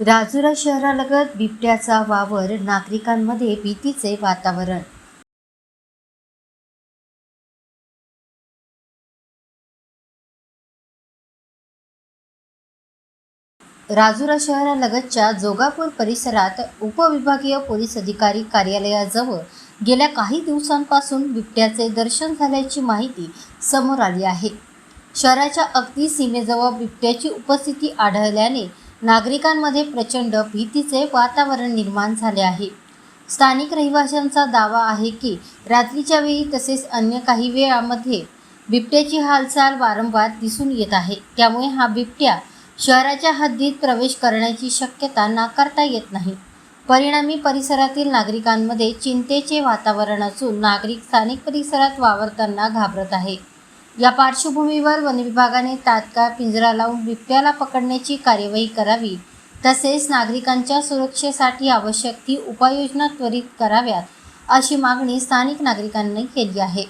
राजुरा शहरालगत बिबट्याचा वावर नागरिकांमध्ये भीतीचे वातावरण. राजुरा शहरालगतच्या जोगापूर परिसरात उपविभागीय पोलीस अधिकारी कार्यालयाजवळ गेल्या काही दिवसांपासून बिबट्याचे दर्शन झाल्याची माहिती समोर आली आहे. शहराच्या अगदी सीमेजवळ बिबट्याची उपस्थिती आढळल्याने नागरिकांमध्ये प्रचंड भीतीचे वातावरण निर्माण झाले आहे. स्थानिक रहिवाशांचा दावा आहे की रात्रीच्या वेळी तसेच अन्य काही वेळामध्ये बिबट्याची हालचाल वारंवार दिसून येत आहे. त्यामुळे हा बिबट्या शहराच्या हद्दीत प्रवेश करण्याची शक्यता नाकारता येत नाही. परिणामी परिसरातील नागरिकांमध्ये चिंतेचे वातावरण असून नागरिक स्थानिक परिसरात वावरताना घाबरत आहे. या पार्श्वभूमीवर वनविभागाने तात्काळ पिंजरा लावून बिबट्याला पकडण्याची कार्यवाही करावी. तसेच नागरिकांच्या सुरक्षेसाठी आवश्यक ती उपाययोजना त्वरित कराव्यात अशी मागणी स्थानिक नागरिकांनी केली आहे.